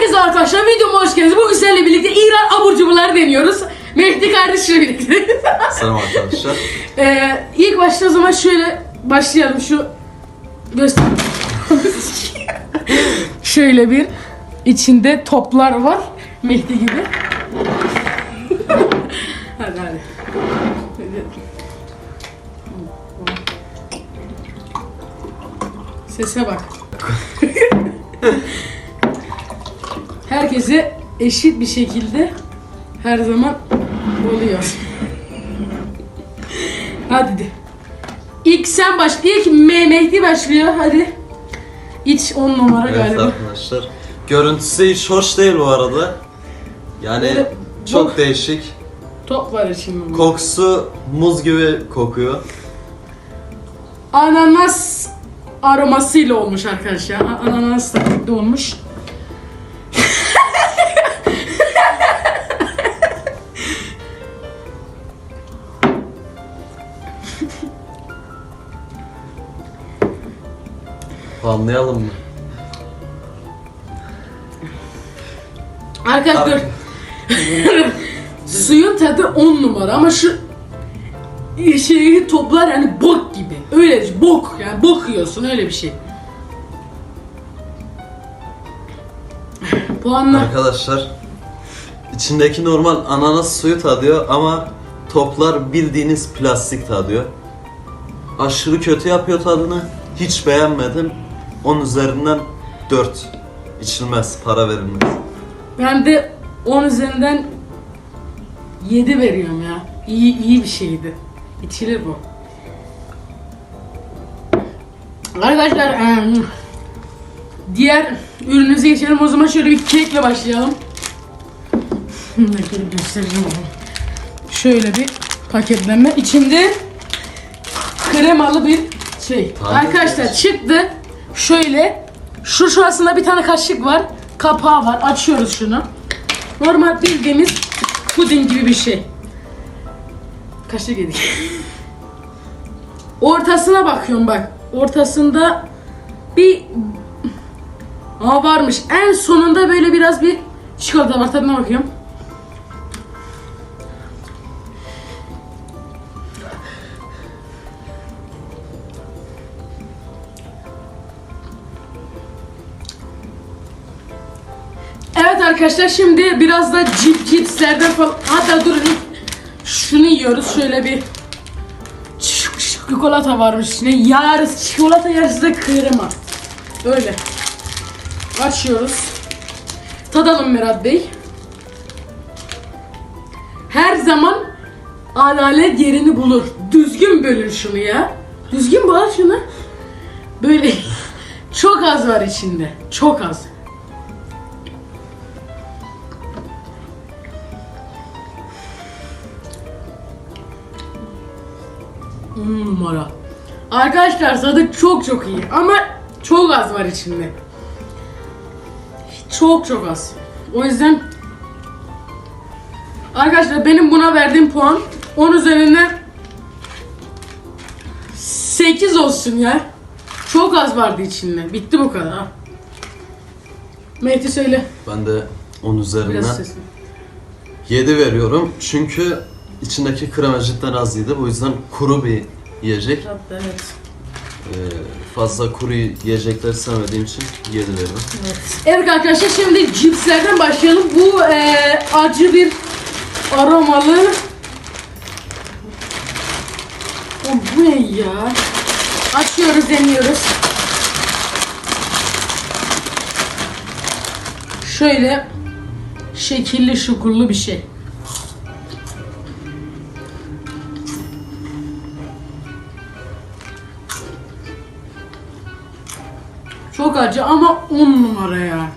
Herkese arkadaşlar videoma hoş geldiniz. Bugün sizlerle birlikte İran abur cuburları deniyoruz. Mehdi kardeşimle birlikte. Selam arkadaşlar. ee, ilk başta o zaman şöyle başlayalım şu göster. şöyle bir içinde toplar var. Mehdi gibi. hadi hadi. Sese bak. Herkese eşit bir şekilde her zaman oluyor. Hadi de. İlk sen baş, ilk Me- Mehdi başlıyor. Hadi. İç on numara Evet galiba. arkadaşlar. Görüntüsü hiç hoş değil bu arada. Yani Böyle çok bok. değişik. Top var içinde. Kokusu muz gibi kokuyor. Ananas aromasıyla olmuş arkadaşlar. A- Ananas da olmuş. Anlayalım mı? Arkadaşlar suyun tadı 10 numara ama şu şeyi toplar yani bok gibi. Öyle bok yani bok yiyorsun öyle bir şey. Puanlar Arkadaşlar içindeki normal ananas suyu tadıyor ama toplar bildiğiniz plastik tadıyor. Aşırı kötü yapıyor tadını. Hiç beğenmedim. 10 üzerinden 4. İçilmez, para verilmez. ben de 10 üzerinden 7 veriyorum ya. İyi iyi bir şeydi. İçilir bu. Arkadaşlar diğer ürünümüze geçelim. O zaman şöyle bir kekle başlayalım. Şöyle göstereceğim onu. Şöyle bir paketleme. İçinde kremalı bir şey. Tabii. Arkadaşlar çıktı. Şöyle şu şurasında bir tane kaşık var. Kapağı var. Açıyoruz şunu. Normal bildiğimiz puding gibi bir şey. Kaşık yedik. Ortasına bakıyorum bak. Ortasında bir Aa varmış. En sonunda böyle biraz bir çikolata var. Tadına bakıyorum. Arkadaşlar şimdi biraz da cip cipslerden falan hatta durun şunu yiyoruz şöyle bir çikolata varmış içinde yarısı çikolata yarısı da krema öyle açıyoruz. Tadalım Merat Bey. Her zaman adalet yerini bulur. Düzgün bölün şunu ya. Düzgün böl şunu. Böyle. Çok az var içinde. Çok az On numara. Arkadaşlar tadı çok çok iyi ama çok az var içinde. Çok çok az. O yüzden Arkadaşlar benim buna verdiğim puan 10 üzerinden 8 olsun ya. Çok az vardı içinde. Bitti bu kadar. Mehdi söyle. Ben de 10 Biraz üzerinden sesli. 7 veriyorum. Çünkü içindeki krema cidden az yedi. Bu yüzden kuru bir yiyecek. Tatlı, Evet. Ee, fazla kuru yiyecekler sevmediğim için 7 veriyorum. Evet arkadaşlar şimdi cipslerden başlayalım. Bu eee, acı bir aromalı. O bu ne ya? Açıyoruz, deniyoruz. Şöyle şekilli şukurlu bir şey. Acı ama 10 numara ya.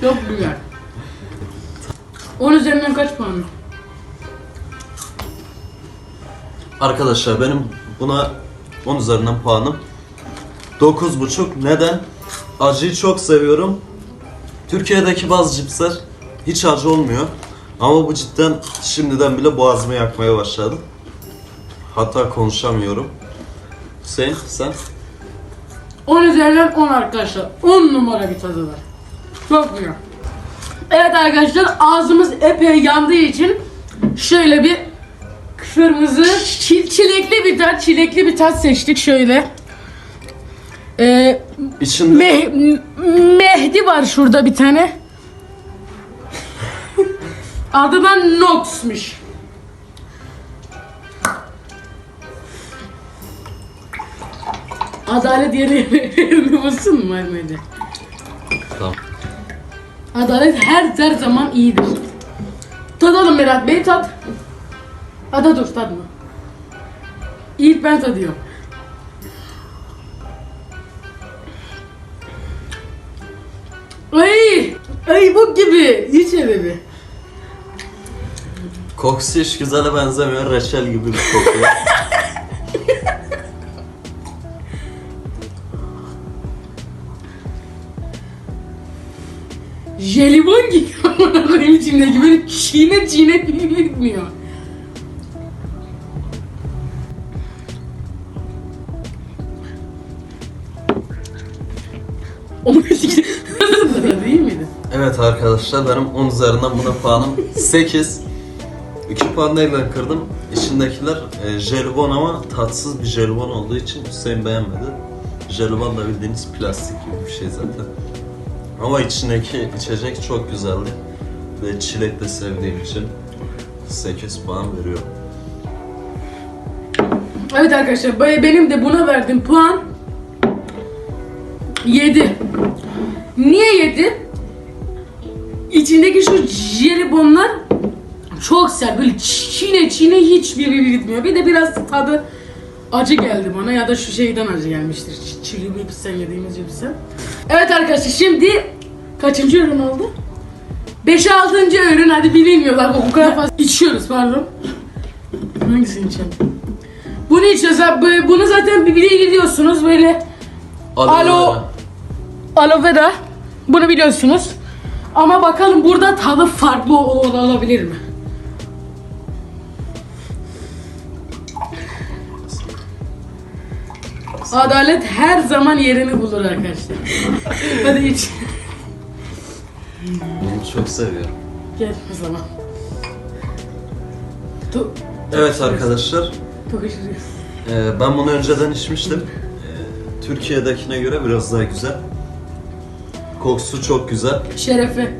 Çok güzel. 10 üzerinden kaç puan? Arkadaşlar benim buna 10 üzerinden puanım 9.5. Neden? Acıyı çok seviyorum. Türkiye'deki bazı cipsler hiç acı olmuyor. Ama bu cidden şimdiden bile boğazımı yakmaya başladı. Hatta konuşamıyorum. Hüseyin sen? 10 üzerinden 10 arkadaşlar. 10 numara bir tadı var. Çok güzel. Evet arkadaşlar ağzımız epey yandığı için şöyle bir kırmızı çil- çilekli bir tat, çilekli bir tat seçtik şöyle. Ee, İçinde Meh- Mehdi var şurada bir tane. Adı da Nox'muş. Adalet yerini bulsun mu Mehmet'e? Tamam. Adalet her her zaman iyidir. Tadalım Berat Bey tat. Hadi dur tadma. İlk ben tadıyorum. Ay! Ay bu gibi. Hiç kokusu hiç güzele benzemiyor. Reçel gibi bir koku. Jelibon gibi. Benim içimdeki böyle çiğne çiğne bitmiyor. Onu değil miydi? evet arkadaşlar benim 10 üzerinden buna puanım 8. 2 puan neyle kırdım? İçindekiler e, jelibon ama tatsız bir jelibon olduğu için Hüseyin beğenmedi. Jelibon da bildiğiniz plastik gibi bir şey zaten. Ama içindeki içecek çok güzeldi. Ve çilek de sevdiğim için 8 puan veriyorum. Evet arkadaşlar be- benim de buna verdiğim puan 7. Niye 7? İçindeki şu jelibonlar çok sert. Böyle çiğne çiğne hiçbiri gitmiyor. Bir de biraz tadı acı geldi bana ya da şu şeyden acı gelmiştir. Çili cipsen yediğimiz cipsen. Evet arkadaşlar şimdi kaçıncı ürün oldu? 5 6. ürün hadi bilinmiyorlar bu kadar fazla içiyoruz pardon. Hangisini içelim? Bunu içiyoruz abi. Bu- Bunu zaten bir gidiyorsunuz böyle Alo. aloe vera. Bunu biliyorsunuz. Ama bakalım burada tadı farklı ol- ol- olabilir mi? Adalet her zaman yerini bulur arkadaşlar. Hadi iç. Bunu çok seviyorum. Gel o zaman. Tu Evet arkadaşlar, Tokuşuruyoruz. e, ben bunu önceden içmiştim. E, Türkiye'dekine göre biraz daha güzel. Kokusu çok güzel. Şerefe.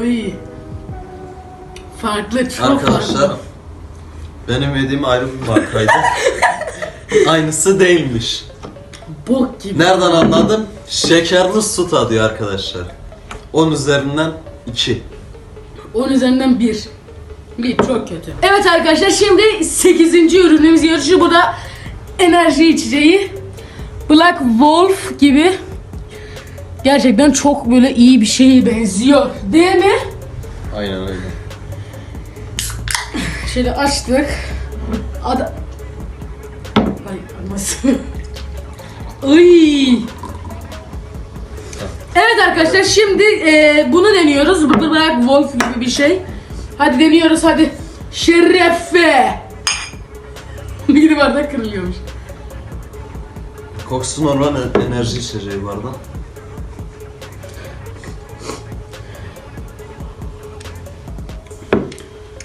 Ay. Farklı, çok Arkadaşlar, farklı. benim yediğim ayrı bir markaydı. Aynısı değilmiş. Bok gibi. Nereden anladım? Şekerli su tadı arkadaşlar. 10 üzerinden 2. 10 üzerinden 1. 1 çok kötü. Evet arkadaşlar şimdi 8. ürünümüz yarışı. Bu da enerji içeceği. Black Wolf gibi. Gerçekten çok böyle iyi bir şeye benziyor. Değil mi? Aynen öyle. Şöyle açtık. Ada... Ay nasıl? Ay. Evet arkadaşlar şimdi e, bunu deniyoruz. Black Wolf gibi bir şey. Hadi deniyoruz hadi. Şerefe. Bir bardak kırılıyormuş. Kokusu normal enerji içeceği bu.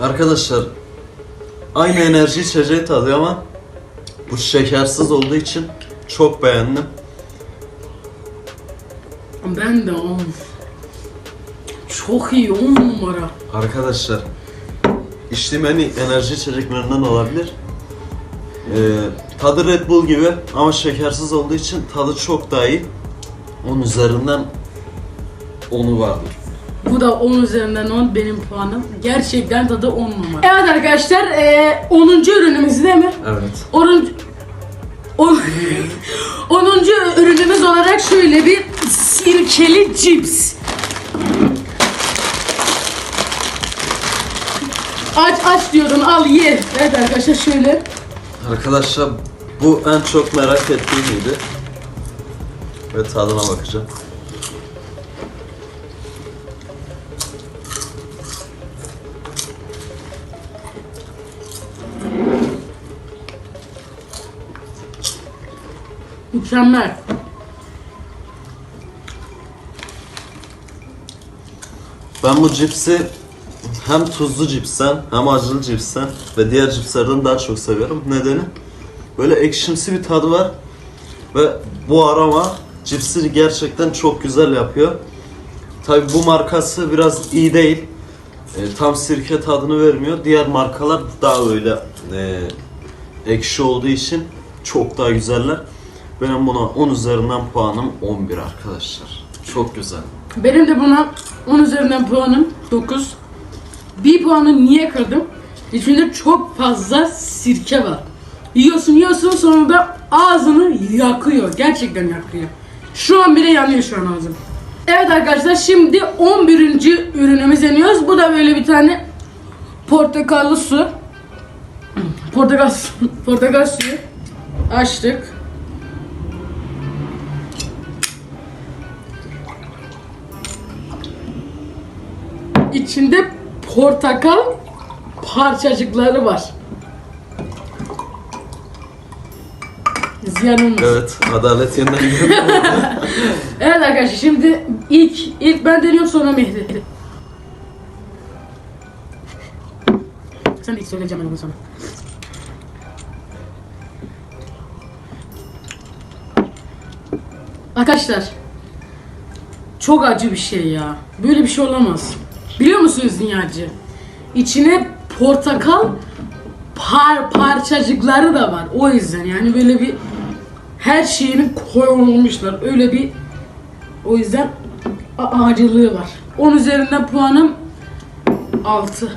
Arkadaşlar aynı enerji içeceği tadıyor ama bu şekersiz olduğu için çok beğendim. Ben de on. Çok iyi on numara. Arkadaşlar içtiğim en iyi enerji içeceklerinden olabilir. Ee, tadı Red Bull gibi ama şekersiz olduğu için tadı çok daha iyi. 10 üzerinden 10'u vardır. Bu da 10 üzerinden 10 benim puanım. Gerçekten tadı 10 numara. Evet arkadaşlar e, 10. ürünümüz değil mi? Evet. 10. 10. 10. ürünümüz olarak şöyle bir sirkeli cips. Aç aç diyordun al ye. Evet arkadaşlar şöyle. Arkadaşlar bu en çok merak ettiğimiydi. Ve tadına bakacağım. Mükemmel. Ben bu cipsi hem tuzlu cipsten hem acılı cipsten ve diğer cipslerden daha çok seviyorum. Nedeni böyle ekşimsi bir tadı var ve bu aroma cipsi gerçekten çok güzel yapıyor. Tabi bu markası biraz iyi değil. E, tam sirke tadını vermiyor. Diğer markalar daha öyle e, ekşi olduğu için çok daha güzeller. Benim buna 10 üzerinden puanım 11 arkadaşlar. Çok güzel. Benim de buna 10 üzerinden puanım 9. Bir puanı niye kırdım? İçinde çok fazla sirke var. Yiyorsun yiyorsun sonra da ağzını yakıyor. Gerçekten yakıyor. Şu an bile yanıyor şu an ağzım. Evet arkadaşlar şimdi 11. ürünümüz deniyoruz. Bu da böyle bir tane portakallı su. Portakal, portakal suyu açtık. İçinde portakal parçacıkları var. Ziyan olmasın. Evet, adalet yeniden. Evet arkadaşlar şimdi ilk ilk ben deniyorum sonra Mehdi. Sen ilk söyleyeceğim ben sonra. Arkadaşlar çok acı bir şey ya. Böyle bir şey olamaz. Biliyor musunuz niye acı? İçine portakal par parçacıkları da var. O yüzden yani böyle bir her şeyini koyulmuşlar. Öyle bir o yüzden acılığı var. 10 üzerinden puanım 6.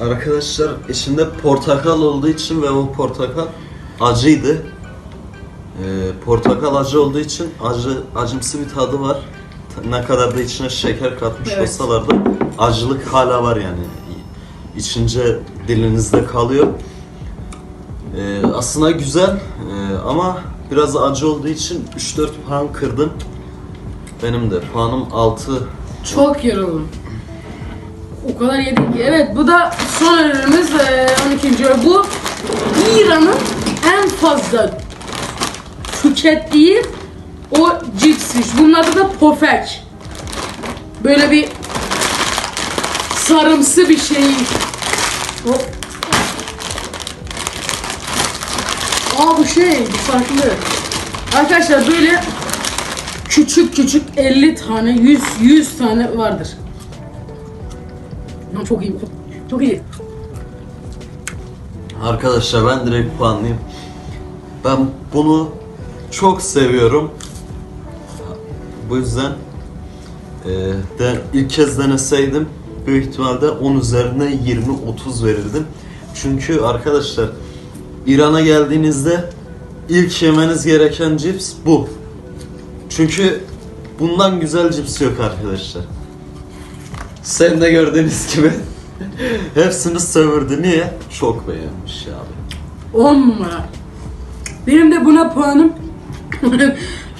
Arkadaşlar içinde portakal olduğu için ve o portakal acıydı. Ee, portakal acı olduğu için acı acımsı bir tadı var. Ne kadar da içine şeker katmış Evet. olsalar da acılık hala var yani. İçince dilinizde kalıyor. Ee, aslında güzel ee, ama biraz acı olduğu için 3-4 puan kırdım. Benim de puanım 6 Çok yoruldum. O kadar yedik ki. Evet bu da son ürünümüz eee, 12. ürün. Bu İran'ın en fazla tükettiği o cipsmiş. Bunun adı da pofek. Böyle bir sarımsı bir şey. Hop. Aa bu şey, bu farklı. Arkadaşlar böyle küçük küçük 50 tane, 100 100 tane vardır. Çok iyi. Çok iyi. Arkadaşlar ben direkt puanlayayım. Ben bunu çok seviyorum. Bu yüzden e, de ilk kez deneseydim büyük ihtimalle 10 üzerine 20-30 verirdim. Çünkü arkadaşlar İran'a geldiğinizde ilk yemeniz gereken cips bu. Çünkü bundan güzel cips yok arkadaşlar. Sen de gördüğünüz gibi hepsini sömürdü. Niye? Çok beğenmiş abi. 10 numara. Benim de buna puanım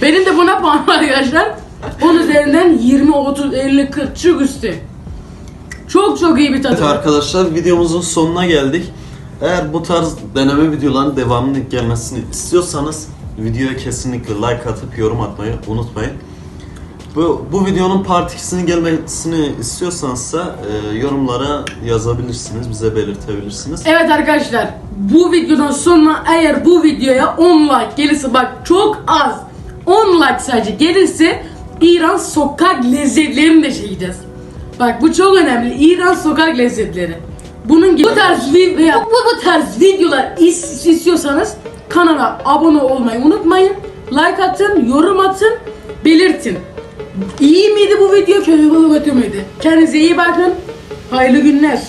Benim de buna puanım arkadaşlar. 10 üzerinden 20, 30, 50, 40 çok üstü. Çok çok iyi bir tadı. Evet arkadaşlar videomuzun sonuna geldik. Eğer bu tarz deneme videoların devamını gelmesini istiyorsanız videoya kesinlikle like atıp yorum atmayı unutmayın. Bu, bu videonun part 2'sinin gelmesini istiyorsanız da e, yorumlara yazabilirsiniz, bize belirtebilirsiniz. Evet arkadaşlar bu videodan sonra eğer bu videoya 10 like gelirse bak çok az 10 like sadece gelirse İran sokak lezzetlerini de çekeceğiz. Bak bu çok önemli. İran sokak lezzetleri. Bunun gibi bu tarz veya bu, bu tarz videolar is- istiyorsanız kanala abone olmayı unutmayın. Like atın, yorum atın, belirtin. İyi miydi bu video, kötü müydü? Kendinize iyi bakın. Hayırlı günler.